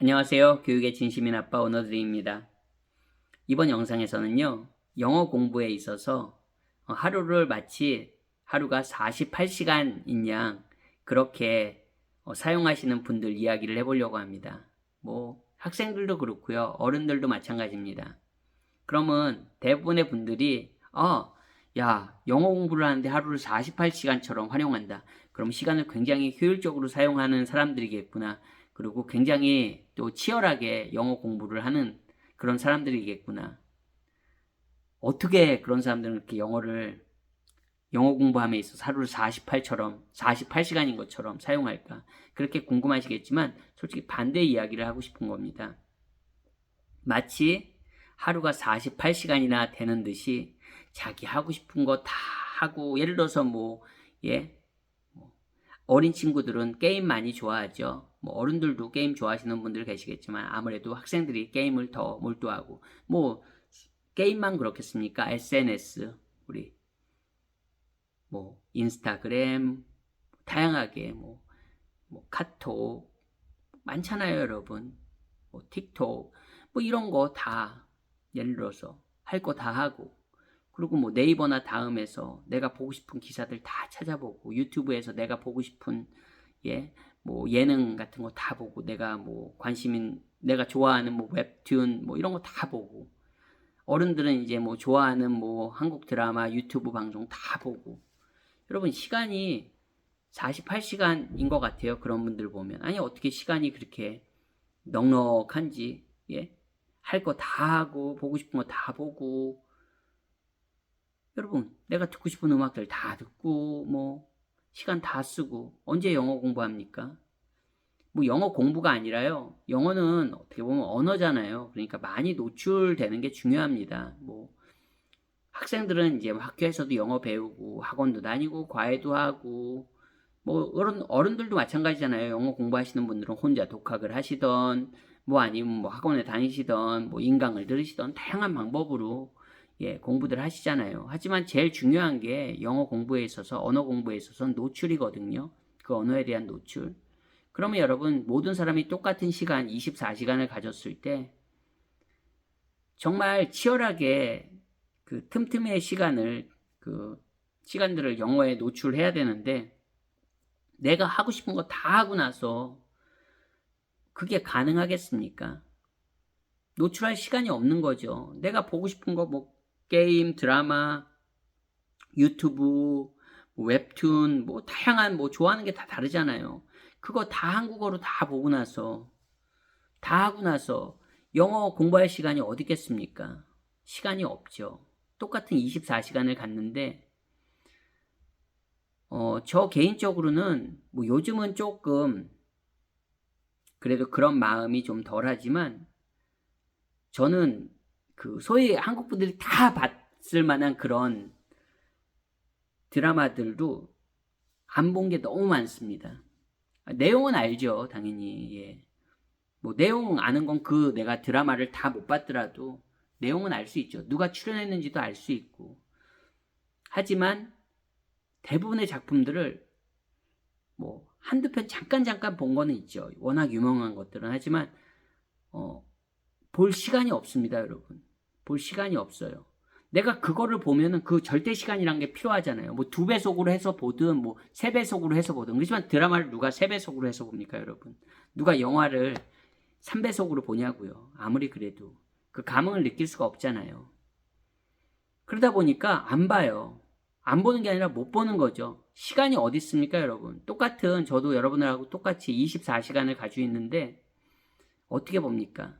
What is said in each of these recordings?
안녕하세요. 교육의 진심인 아빠 오너드리입니다. 이번 영상에서는요, 영어 공부에 있어서 어, 하루를 마치 하루가 48시간인 양 그렇게 어, 사용하시는 분들 이야기를 해보려고 합니다. 뭐 학생들도 그렇고요, 어른들도 마찬가지입니다. 그러면 대부분의 분들이 어, 야, 영어 공부를 하는데 하루를 48시간처럼 활용한다. 그럼 시간을 굉장히 효율적으로 사용하는 사람들이겠구나. 그리고 굉장히 또 치열하게 영어 공부를 하는 그런 사람들이겠구나. 어떻게 그런 사람들은 이렇게 영어를 영어 공부함에 있어서 하루를 48처럼 48시간인 것처럼 사용할까? 그렇게 궁금하시겠지만 솔직히 반대 이야기를 하고 싶은 겁니다. 마치 하루가 48시간이나 되는 듯이 자기 하고 싶은 거 다 하고 예를 들어서 뭐 예. 뭐 어린 친구들은 게임 많이 좋아하죠. 뭐 어른들도 게임 좋아하시는 분들 계시겠지만 아무래도 학생들이 게임을 더 몰두하고 뭐 게임만 그렇겠습니까? SNS 우리 뭐 인스타그램 다양하게 뭐, 뭐 카톡 많잖아요, 여러분. 뭐 틱톡 뭐 이런 거 다 예를 들어서 할 거 다 하고 그리고 뭐 네이버나 다음에서 내가 보고 싶은 기사들 다 찾아보고 유튜브에서 내가 보고 싶은 예, 뭐 예능 같은 거 다 보고 내가 뭐 관심인 내가 좋아하는 뭐 웹툰 뭐 이런 거 다 보고 어른들은 이제 뭐 좋아하는 뭐 한국 드라마 유튜브 방송 다 보고 여러분 시간이 48시간인 것 같아요. 그런 분들 보면 아니 어떻게 시간이 그렇게 넉넉한지 예? 할 거 다 하고 보고 싶은 거 다 보고 여러분 내가 듣고 싶은 음악들 다 듣고 뭐 시간 다 쓰고 언제 영어 공부합니까? 뭐 영어 공부가 아니라요. 영어는 어떻게 보면 언어잖아요. 그러니까 많이 노출되는 게 중요합니다. 뭐 학생들은 이제 학교에서도 영어 배우고 학원도 다니고 과외도 하고 뭐 어른 어른들도 마찬가지잖아요. 영어 공부하시는 분들은 혼자 독학을 하시던 뭐 아니면 뭐 학원에 다니시던 뭐 인강을 들으시던 다양한 방법으로 예, 공부들 하시잖아요. 하지만 제일 중요한 게 영어 공부에 있어서 언어 공부에 있어서 노출이거든요. 그 언어에 대한 노출. 그러면 여러분 모든 사람이 똑같은 시간 24시간을 가졌을 때 정말 치열하게 그 틈틈이의 시간을 그 시간들을 영어에 노출해야 되는데 내가 하고 싶은 거 다 하고 나서 그게 가능하겠습니까? 노출할 시간이 없는 거죠. 내가 보고 싶은 거 뭐 게임, 드라마, 유튜브, 뭐 웹툰, 뭐 다양한 뭐 좋아하는 게 다 다르잖아요. 그거 다 한국어로 다 보고 나서 다 하고 나서 영어 공부할 시간이 어디 있겠습니까? 시간이 없죠. 똑같은 24시간을 갖는데 어, 저 개인적으로는 뭐 요즘은 조금 그래도 그런 마음이 좀 덜하지만 저는 그 소위 한국 분들이 다 봤을 만한 그런 드라마들도 안 본 게 너무 많습니다. 내용은 알죠, 당연히. 예. 뭐 내용 아는 건 그 내가 드라마를 다 못 봤더라도 내용은 알 수 있죠. 누가 출연했는지도 알 수 있고. 하지만 대부분의 작품들을 뭐 한두 편 잠깐 잠깐 본 거는 있죠. 워낙 유명한 것들은 하지만 어, 볼 시간이 없습니다, 여러분. 볼 시간이 없어요. 내가 그거를 보면은 그 절대 시간이란 게 필요하잖아요. 뭐 두 배속으로 해서 보든 뭐 세 배속으로 해서 보든. 그렇지만 드라마를 누가 세 배속으로 해서 봅니까, 여러분? 누가 영화를 3배속으로 보냐고요. 아무리 그래도 그 감흥을 느낄 수가 없잖아요. 그러다 보니까 안 봐요. 안 보는 게 아니라 못 보는 거죠. 시간이 어디 있습니까, 여러분? 똑같은 저도 여러분들하고 똑같이 24시간을 가지고 있는데 어떻게 봅니까?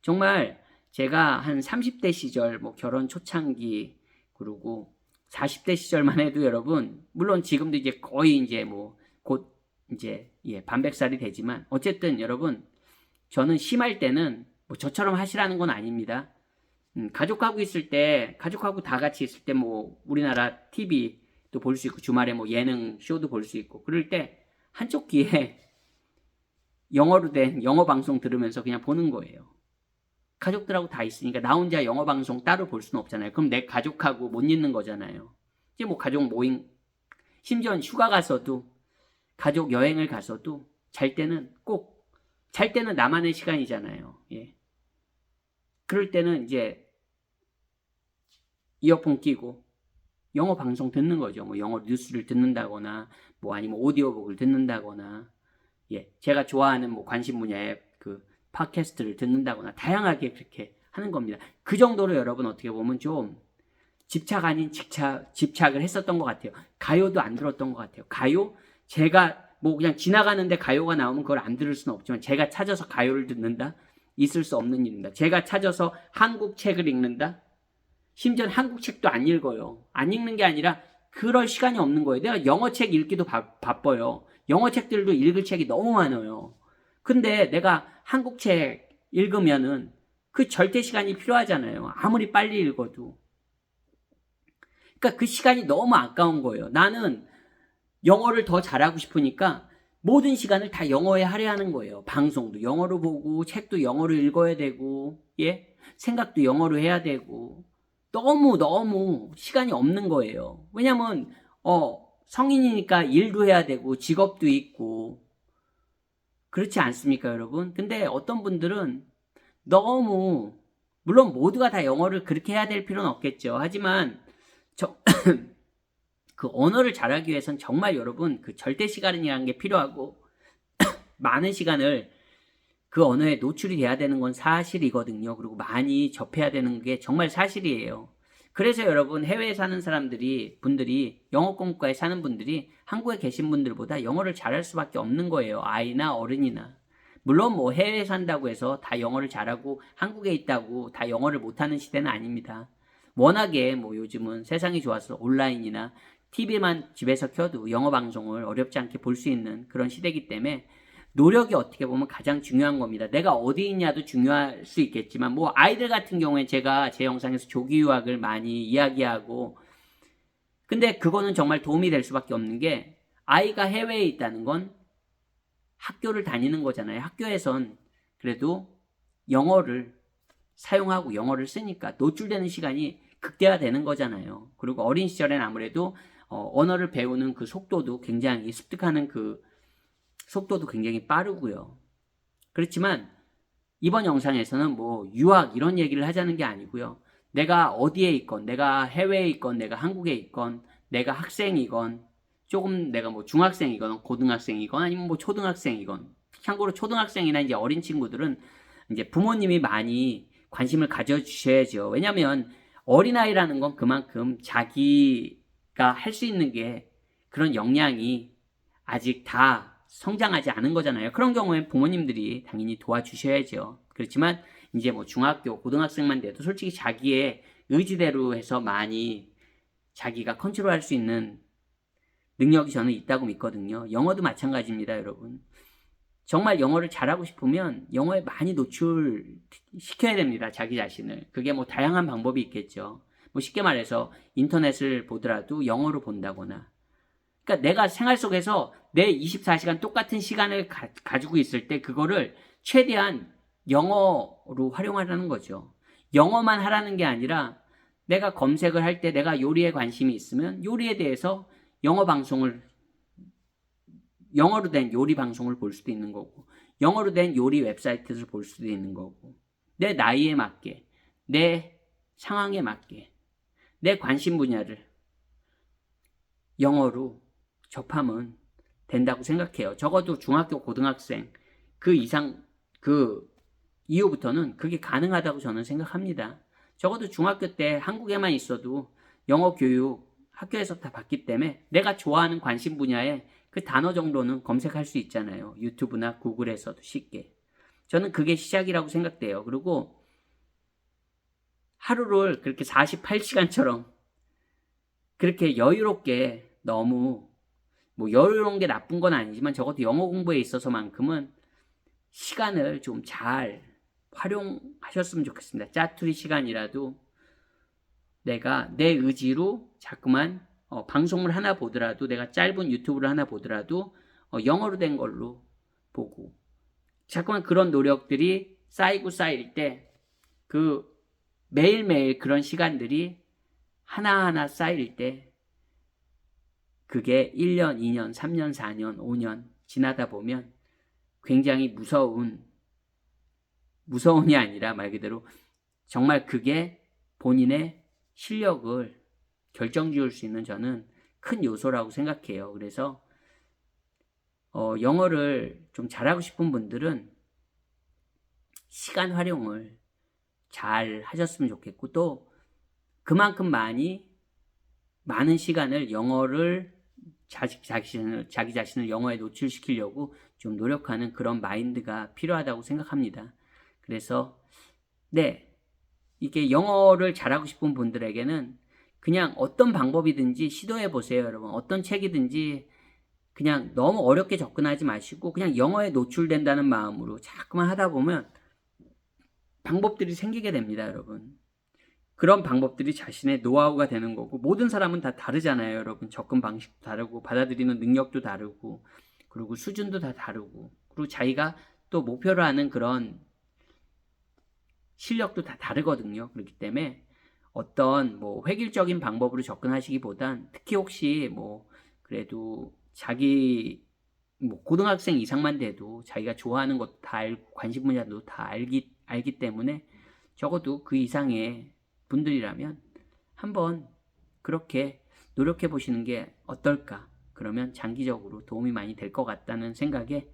정말 제가 한 30대 시절, 뭐 결혼 초창기, 그리고 40대 시절만 해도 여러분, 물론 지금도 이제 거의 이제 뭐 곧 이제 예, 반백살이 되지만 어쨌든 여러분, 저는 심할 때는 뭐 저처럼 하시라는 건 아닙니다. 음, 가족하고 있을 때, 가족하고 다 같이 있을 때 뭐 우리나라 TV도 볼 수 있고 주말에 뭐 예능 쇼도 볼 수 있고 그럴 때 한쪽 귀에 영어로 된 영어 방송 들으면서 그냥 보는 거예요. 가족들하고 다 있으니까 나 혼자 영어 방송 따로 볼 수는 없잖아요. 그럼 내 가족하고 못 있는 거잖아요. 이제 뭐 가족 모임, 심지어 휴가 가서도 가족 여행을 가서도 잘 때는 꼭 잘 때는 나만의 시간이잖아요. 예. 그럴 때는 이제 이어폰 끼고 영어 방송 듣는 거죠. 뭐 영어 뉴스를 듣는다거나 뭐 아니면 오디오북을 듣는다거나 예. 제가 좋아하는 뭐 관심 분야의 그 팟캐스트를 듣는다거나 다양하게 그렇게 하는 겁니다. 그 정도로 여러분 어떻게 보면 좀 집착 아닌 집착, 집착을 했었던 것 같아요. 가요도 안 들었던 것 같아요. 가요? 제가 뭐 그냥 지나가는데 가요가 나오면 그걸 안 들을 수는 없지만 제가 찾아서 가요를 듣는다? 있을 수 없는 일입니다. 제가 찾아서 한국 책을 읽는다? 심지어 한국 책도 안 읽어요. 안 읽는 게 아니라 그럴 시간이 없는 거예요. 내가 영어 책 읽기도 바, 바빠요. 영어 책들도 읽을 책이 너무 많아요. 근데 내가 한국 책 읽으면은 그 절대 시간이 필요하잖아요. 아무리 빨리 읽어도. 그러니까 그 시간이 너무 아까운 거예요. 나는 영어를 더 잘하고 싶으니까 모든 시간을 다 영어에 할애하는 거예요. 방송도 영어로 보고 책도 영어로 읽어야 되고 예? 생각도 영어로 해야 되고 너무 너무 시간이 없는 거예요. 왜냐면 어 성인이니까 일도 해야 되고 직업도 있고 그렇지 않습니까, 여러분? 근데 어떤 분들은 너무 물론 모두가 다 영어를 그렇게 해야 될 필요는 없겠죠. 하지만 저, 그 언어를 잘하기 위해선 정말 여러분 그 절대 시간이라는 게 필요하고 많은 시간을 그 언어에 노출이 돼야 되는 건 사실이거든요. 그리고 많이 접해야 되는 게 정말 사실이에요. 그래서 여러분 해외에 사는 사람들이 분들이 영어 공과에 사는 분들이 한국에 계신 분들보다 영어를 잘할 수밖에 없는 거예요. 아이나 어른이나. 물론 뭐 해외에 산다고 해서 다 영어를 잘하고 한국에 있다고 다 영어를 못하는 시대는 아닙니다. 워낙에 뭐 요즘은 세상이 좋아서 온라인이나 TV만 집에서 켜도 영어 방송을 어렵지 않게 볼 수 있는 그런 시대이기 때문에 노력이 어떻게 보면 가장 중요한 겁니다. 내가 어디 있냐도 중요할 수 있겠지만 뭐 아이들 같은 경우에 제가 제 영상에서 조기 유학을 많이 이야기하고 근데 그거는 정말 도움이 될 수밖에 없는 게 아이가 해외에 있다는 건 학교를 다니는 거잖아요. 학교에선 그래도 영어를 사용하고 영어를 쓰니까 노출되는 시간이 극대화되는 거잖아요. 그리고 어린 시절엔 아무래도 어, 언어를 배우는 그 속도도 굉장히 습득하는 그 속도도 굉장히 빠르고요. 그렇지만 이번 영상에서는 뭐 유학 이런 얘기를 하자는 게 아니고요. 내가 어디에 있건, 내가 해외에 있건, 내가 한국에 있건, 내가 학생이건, 조금 내가 뭐 중학생이건, 고등학생이건, 아니면 뭐 초등학생이건, 참고로 초등학생이나 이제 어린 친구들은 이제 부모님이 많이 관심을 가져주셔야죠. 왜냐면 어린아이라는 건 그만큼 자기가 할 수 있는 게 그런 역량이 아직 다 성장하지 않은 거잖아요. 그런 경우에 부모님들이 당연히 도와주셔야죠. 그렇지만 이제 뭐 중학교, 고등학생만 돼도 솔직히 자기의 의지대로 해서 많이 자기가 컨트롤할 수 있는 능력이 저는 있다고 믿거든요. 영어도 마찬가지입니다, 여러분. 정말 영어를 잘하고 싶으면 영어에 많이 노출시켜야 됩니다, 자기 자신을. 그게 뭐 다양한 방법이 있겠죠. 뭐 쉽게 말해서 인터넷을 보더라도 영어로 본다거나 그러니까 내가 생활 속에서 내 24시간 똑같은 시간을 가, 가지고 있을 때 그거를 최대한 영어로 활용하라는 거죠. 영어만 하라는 게 아니라 내가 검색을 할 때 내가 요리에 관심이 있으면 요리에 대해서 영어 방송을 영어로 된 요리 방송을 볼 수도 있는 거고 영어로 된 요리 웹사이트를 볼 수도 있는 거고 내 나이에 맞게 내 상황에 맞게 내 관심 분야를 영어로 접하면 된다고 생각해요. 적어도 중학교, 고등학생 그 이상 그 이후부터는 그게 가능하다고 저는 생각합니다. 적어도 중학교 때 한국에만 있어도 영어 교육 학교에서 다 받기 때문에 내가 좋아하는 관심 분야에 그 단어 정도는 검색할 수 있잖아요. 유튜브나 구글에서도 쉽게. 저는 그게 시작이라고 생각돼요. 그리고 하루를 그렇게 48시간처럼 그렇게 여유롭게 너무 뭐 여유로운 게 나쁜 건 아니지만 적어도 영어 공부에 있어서만큼은 시간을 좀 잘 활용하셨으면 좋겠습니다. 짜투리 시간이라도 내가 내 의지로 자꾸만 어, 방송을 하나 보더라도 내가 짧은 유튜브를 하나 보더라도 어, 영어로 된 걸로 보고 자꾸만 그런 노력들이 쌓이고 쌓일 때 그 매일매일 그런 시간들이 하나하나 쌓일 때 그게 1년, 2년, 3년, 4년, 5년 지나다 보면 굉장히 무서운 무서운이 아니라 말 그대로 정말 그게 본인의 실력을 결정 지을 수 있는 저는 큰 요소라고 생각해요. 그래서 어, 영어를 좀 잘하고 싶은 분들은 시간 활용을 잘 하셨으면 좋겠고 또 그만큼 많이 많은 시간을 영어를 자기 자신을 자기 자신을 영어에 노출시키려고 좀 노력하는 그런 마인드가 필요하다고 생각합니다. 그래서 네 이게 영어를 잘하고 싶은 분들에게는 그냥 어떤 방법이든지 시도해 보세요, 여러분. 어떤 책이든지 그냥 너무 어렵게 접근하지 마시고 그냥 영어에 노출된다는 마음으로 자꾸만 하다 보면 방법들이 생기게 됩니다, 여러분. 그런 방법들이 자신의 노하우가 되는 거고 모든 사람은 다 다르잖아요, 여러분. 접근 방식도 다르고 받아들이는 능력도 다르고 그리고 수준도 다 다르고 그리고 자기가 또 목표로 하는 그런 실력도 다 다르거든요. 그렇기 때문에 어떤 뭐 획일적인 방법으로 접근하시기보단 특히 혹시 뭐 그래도 자기 뭐 고등학생 이상만 돼도 자기가 좋아하는 것도 다 알고 관심 분야도 다 알기 알기 때문에 적어도 그 이상의 분들이라면 한번 그렇게 노력해 보시는 게 어떨까? 그러면 장기적으로 도움이 많이 될 것 같다는 생각에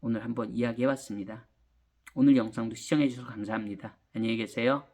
오늘 한번 이야기해 봤습니다. 오늘 영상도 시청해 주셔서 감사합니다. 안녕히 계세요.